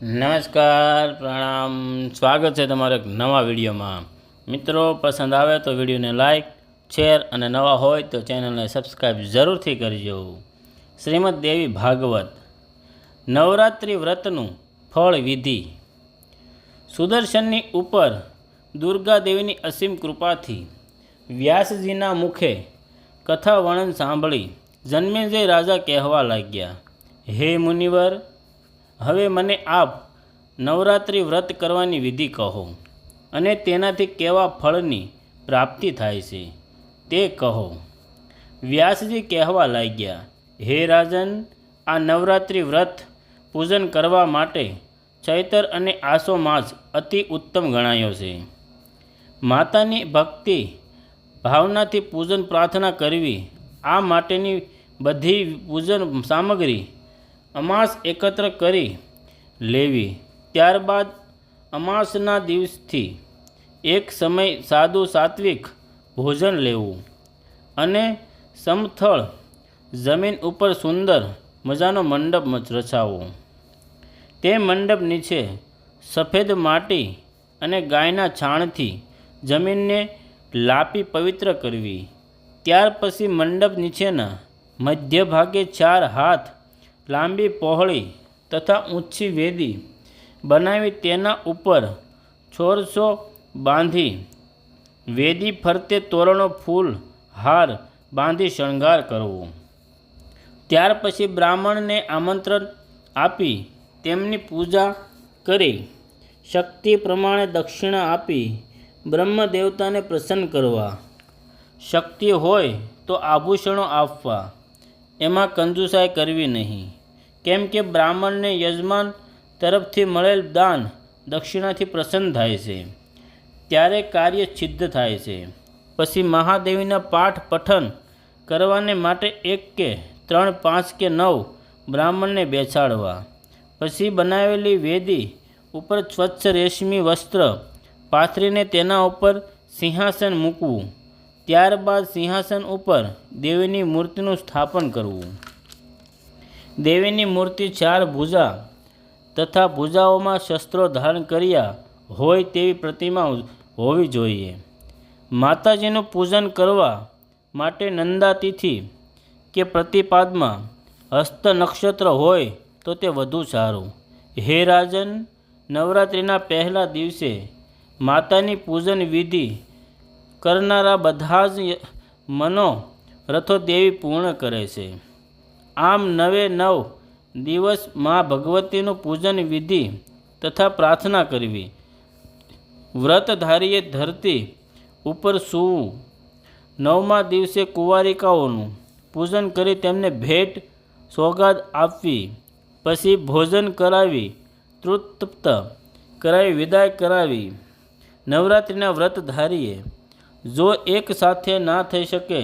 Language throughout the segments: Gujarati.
નમસ્કાર, પ્રણામ. સ્વાગત છે તમારા નવા વિડીયોમાં. મિત્રો, પસંદ આવે તો વિડીયોને લાઇક શેર અને નવા હોય તો ચેનલને સબસ્ક્રાઈબ જરૂરથી કરજો. શ્રીમદ દેવી ભાગવત. નવરાત્રિ વ્રતનું ફળ વિધિ. સુદર્શનની ઉપર દુર્ગા દેવીની અસીમ કૃપાથી વ્યાસજીના મુખે કથા વર્ણન સાંભળી જન્મેજય રાજા કહેવા લાગ્યા, હે મુનિવર હવે મને આપ નવરાત્રિ વ્રત કરવાની વિધિ કહો અને તેનાથી કેવા ફળની પ્રાપ્તિ થાય છે તે કહો. વ્યાસજી કહેવા લાગ્યા, હે રાજન, આ નવરાત્રિ વ્રત પૂજન કરવા માટે ચૈતર અને આસો માસ અતિ ઉત્તમ ગણાયો છે. માતાની ભક્તિ ભાવનાથી પૂજન પ્રાર્થના કરવી, આ માટેની બધી પૂજન સામગ્રી અમાસ એકત્ર કરી લેવી. ત્યારબાદ અમાસના દિવસથી એક સમય સાદું સાત્વિક ભોજન લેવું અને સમથળ જમીન ઉપર સુંદર મજાનો મંડપ રચાવો. તે મંડપ નીચે સફેદ માટી અને ગાયના છાણથી જમીનને લાપી પવિત્ર કરવી. ત્યાર પછી મંડપ નીચેના મધ્ય ભાગે ચાર હાથ લાંબી પહોળી તથા ઊંચી વેદી બનાવી તેના ઉપર છોરસો બાંધી વેદી ફરતે તોરણો ફૂલ, હાર બાંધી શણગાર કરવો. ત્યાર પછી બ્રાહ્મણને આમંત્રણ આપી તેમની પૂજા કરી. શક્તિ પ્રમાણે દક્ષિણા આપી બ્રહ્મ દેવતાને પ્રસન્ન કરવા. શક્તિ હોય તો આભૂષણો આપવા. એમાં કંજુસાઈ કરવી નહીં. કેમ કે બ્રાહ્મણને યજમાન તરફથી મળેલ દાન દક્ષિણાથી પ્રસન્ન થાય છે. ત્યારે કાર્ય સિદ્ધ થાય છે. પછી મહાદેવીના પાઠ પઠન કરવાને માટે એક કે ત્રણ, પાંચ કે નવ બ્રાહ્મણને બેસાડવા. પછી બનાવેલી વેદી ઉપર સ્વચ્છ રેશમી વસ્ત્ર પાથરીને તેના ઉપર સિંહાસન મૂકવું. ત્યારબાદ સિંહાસન ઉપર દેવીની મૂર્તિનું સ્થાપન કરવું. દેવીની મૂર્તિ ચાર ભુજા તથા ભુજાઓમાં શસ્ત્રો ધારણ કર્યા હોય તેવી પ્રતિમા હોવી જોઈએ. માતાજીનું પૂજન કરવા માટે નંદાતિથિ કે પ્રતિપાદમાં હસ્ત નક્ષત્ર હોય તો તે વધુ સારું. હે રાજન, નવરાત્રિના પહેલા દિવસે માતાની પૂજન વિધિ કરનારા બધા જ મનો રથો દેવી પૂર્ણ કરે છે. આમ નવે નવ દિવસ મા ભગવતીનું પૂજન વિધિ તથા પ્રાર્થના કરવી. વ્રતધારીએ ધરતી ઉપર સૂવું. નવમા દિવસે કુંવારિકાઓનું પૂજન કરી તેમને ભેટ સોગાદ આપવી. પછી ભોજન કરાવી, તૃપ્ત કરાવી, વિદાય કરાવી. નવરાત્રિના વ્રતધારીએ જો એક સાથે ના થઈ શકે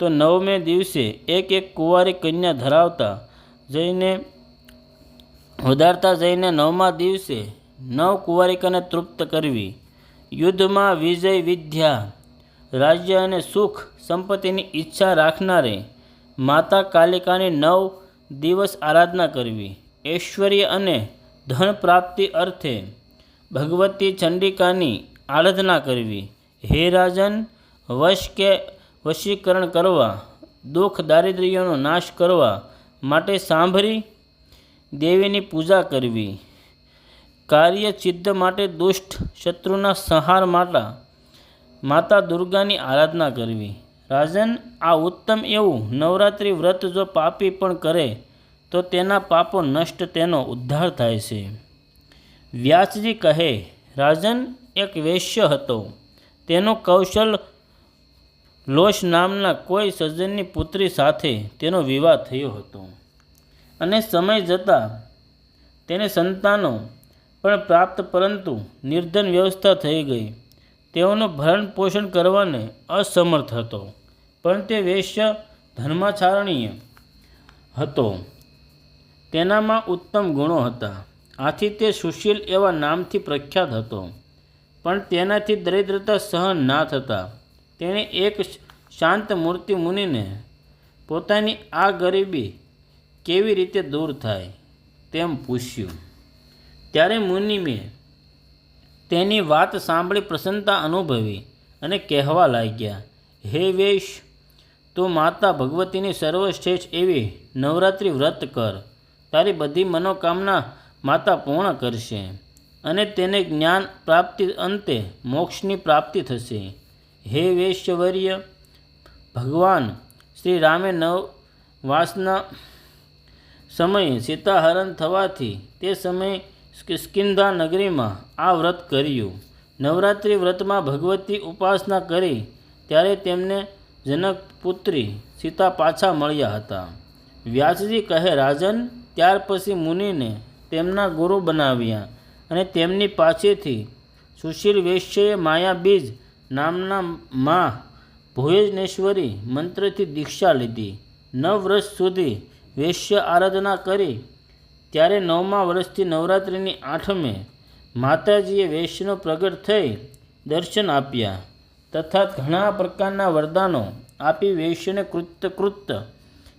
તો નવમે દિવસે એક એક કુંવારી કન્યા ધરાવતા જઈને વધારતા જઈને નવમા દિવસે નવ કુંવારિકાને તૃપ્ત કરવી. યુદ્ધમાં વિજય, વિદ્યા, રાજ્ય અને સુખ સંપત્તિની ઈચ્છા રાખનારે માતા કાલિકાની નવ દિવસ આરાધના કરવી. ઐશ્વર્ય અને ધન પ્રાપ્તિ અર્થે ભગવતી ચંડિકાની આરાધના કરવી. હે રાજન, વશ કે વશીકરણ કરવા, દુઃખ દારિદ્ર્યનો નાશ કરવા માટે સાંભળી, દેવીની પૂજા કરવી. કાર્ય સિદ્ધ માટે દુષ્ટ શત્રુના સંહાર માટે માતા દુર્ગાની આરાધના કરવી. રાજન, આ ઉત્તમ એવું નવરાત્રિ વ્રત જો પાપી પણ કરે, તો તેના પાપો નષ્ટ તેનો ઉદ્ધાર થાય છે. વ્યાસજી કહે, રાજન, એક વૈશ્ય હતો. તેનું કૌશલ લોશ નામના કોઈ સજ્જનની પુત્રી સાથે તેનો વિવાહ થયો હતો. અને સમય જતાં તેને સંતાનો પણ પ્રાપ્ત પરંતુ નિર્ધન વ્યવસ્થા થઈ ગઈ. તેઓનું ભરણ પોષણ કરવાને અસમર્થ હતો, પણ તે વૈશ્ય ધર્માચારણીય હતો. તેનામાં ઉત્તમ ગુણો હતા. આથી તે સુશીલ એવા નામથી પ્રખ્યાત હતો. પણ તેનાથી દરિદ્રતા સહન ના થતા તેણે એક શાંત મૂર્તિ મુનિને પોતાની આ ગરીબી કેવી રીતે દૂર થાય તેમ પૂછ્યું. ત્યારે મુનિમે તેની વાત સાંભળી પ્રસન્નતા અનુભવી અને કહેવા લાગ્યા, હે વેશ, તો માતા ભગવતીની સર્વશ્રેષ્ઠ એવી નવરાત્રિ વ્રત કર. તારી બધી મનોકામના માતા પૂર્ણ કરશે અને તેને જ્ઞાન પ્રાપ્તિ અંતે મોક્ષની પ્રાપ્તિ થશે. હે વૈશ્યવર્ય, ભગવાન શ્રી રામે નવવાસના સમયે સીતાહરણ થવાથી તે સમયે સ્કિંદા નગરીમાં આ વ્રત કર્યું. નવરાત્રિ વ્રતમાં ભગવતી ઉપાસના કરી ત્યારે તેમને જનક પુત્રી સીતા પાછા મળ્યા હતા. વ્યાસજી કહે, રાજન, ત્યાર પછી મુનિને તેમના ગુરુ બનાવ્યા અને તેમની પાસેથી સુશીલ વૈશ્યએ માયાબીજ નામના મા ભોજનેશ્વરી મંત્રથી દીક્ષા લીધી. નવ વર્ષ સુધી વૈશ્ય આરાધના કરી. ત્યારે નવમા વર્ષથી નવરાત્રિની આઠમે માતાજીએ વૈશ્યનો પ્રગટ થઈ દર્શન આપ્યા તથા ઘણા પ્રકારના વરદાનો આપી વૈશ્યને કૃત્ય કૃત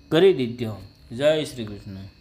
કરી દીધો. જય શ્રી કૃષ્ણ.